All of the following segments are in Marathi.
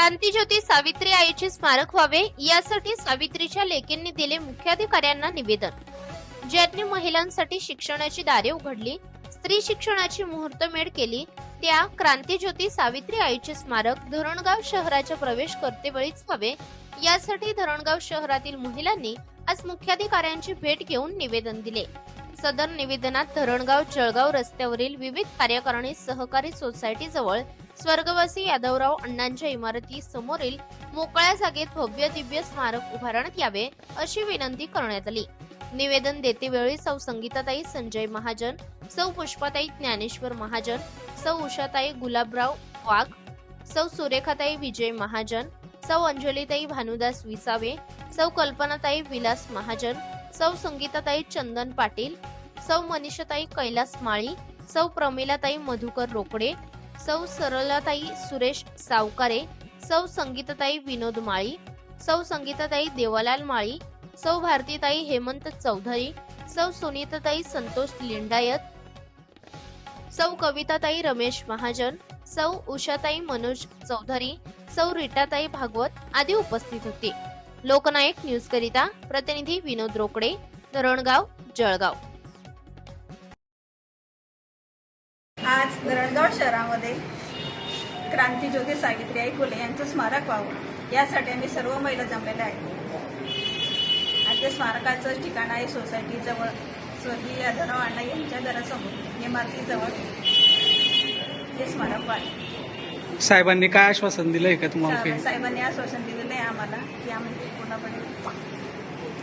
क्रांतीज्योती सावित्री आईचे स्मारक व्हावे यासाठी सावित्रीच्या लेकींनी दिले मुख्याधिकाऱ्यांना निवेदन. ज्यांनी महिलांसाठी शिक्षणाची दारे उघडली स्त्री शिक्षणाची मुहूर्तमेढ केली त्या क्रांतीज्योती सावित्री आईचे स्मारक धरणगाव शहराच्या प्रवेश करतेवेळीच व्हावे यासाठी धरणगाव शहरातील महिलांनी आज मुख्याधिकाऱ्यांची भेट घेऊन निवेदन दिले. सदर निवेदनात धरणगाव जळगाव रस्त्यावरील विविध कार्यकारिणी सहकारी सोसायटी जवळ स्वर्गवासी यादवराव अण्णांच्या इमारती समोरील मोकळ्या जागेत भव्य दिव्य स्मारक उभारण्यात यावे अशी विनंती करण्यात आली. निवेदन देतेवेळी सौ संगीताताई संजय महाजन सौ पुष्पाताई ज्ञानेश्वर महाजन सौ उषाताई गुलाबराव वाघ सौ सुरेखाताई विजय महाजन सौ अंजलीताई भानुदास विसावे सौ कल्पनाताई विलास महाजन सौ संगीताताई चंदन पाटील सौ मनीषाताई कैलास माळी सौ प्रमिलाताई मधुकर रोकडे सौ सरलाताई सुरेश सावकारे सौ संगीताताई विनोद माळी सौ संगीताताई देवालाल माळी सौ भारतीताई हेमंत चौधरी सौ सुनीताताई संतोष लिंडायत सौ कविताताई रमेश महाजन सौ उषाताई मनोज चौधरी सौ रीटाताई भागवत आदी उपस्थित होते. लोकनायक न्यूज करिता प्रतिनिधी विनोद रोकडे धरणगाव जळगाव. आज धरणगाव शहरामध्ये क्रांतीज्योती सावित्रीबाई फुले यांचं स्मारक व्हावं यासाठी आम्ही सर्व महिला जमलेल्या आहेत. आणि ते स्मारकाचं ठिकाण आहे सोसायटीजवळ स्वर्गीय यादवराव अण्णा यांच्या घरासमोर इमारतीजवळ हे स्मारक आहे साहेबांनी काय आश्वासन दिलंय का तुम्हाला साहेबांनी आश्वासन दिलेलं आहे आम्हाला की आम्ही पूर्णपणे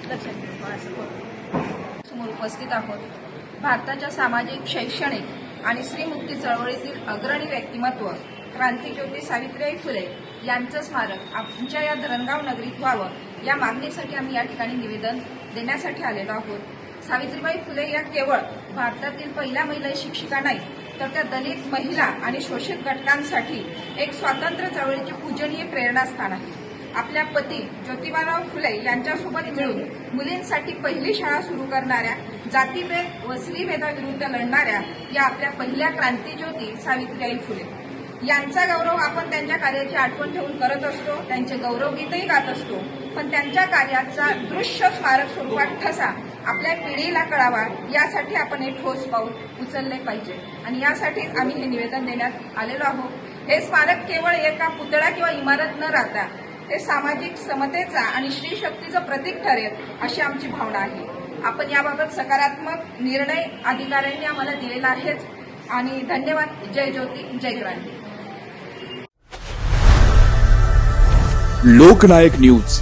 लक्षात घेऊ असं करू समोर उपस्थित आहोत. भारताच्या सामाजिक शैक्षणिक आणि स्त्रीमुक्ती चळवळीतील अग्रणी व्यक्तिमत्व क्रांतीज्योती सावित्रीबाई फुले यांचं स्मारक आमच्या या धरणगाव नगरीत व्हावं या मागणीसाठी आम्ही या ठिकाणी निवेदन देण्यासाठी आलेलो आहोत. सावित्रीबाई फुले या केवळ भारतातील पहिल्या महिला शिक्षिका नाही तर त्या दलित महिला आणि शोषित घटकांसाठी एक स्वातंत्र्य चळवळीचे पूजनीय प्रेरणास्थान आहे. आपल्या पती ज्योतिबाराव फुले यांच्यासोबत मिळून मुलींसाठी पहिली शाळा सुरू करणाऱ्या जातीभेद व स्त्रीभेदाविरुद्ध लढणाऱ्या या आपल्या पहिल्या क्रांतीज्योती सावित्रीबाई फुले. यांचा गौरव आपण त्यांच्या कार्याची आठवण ठेवून करत असतो त्यांचे गौरवगीतही गात असतो. पण त्यांच्या कार्याचा दृश्य स्मारक स्वरूपात ठसा आपल्या पिढीला कळावा यासाठी आपण हे ठोस पाऊल उचलले पाहिजे. आणि यासाठी आम्ही हे निवेदन देण्यात आलेलो आहोत. हे स्मारक केवळ एका पुतळा किंवा इमारत न राहता ते सामाजिक समतेचा आणि स्त्री शक्तीचं प्रतीक ठरेल अशी आमची भावना आहे. आपण याबाबत सकारात्मक निर्णय अधिकाऱ्यांनी आम्हाला दिलेला आहेच. आणि धन्यवाद. जय ज्योती. जय क्रांती. लोकनायक न्यूज.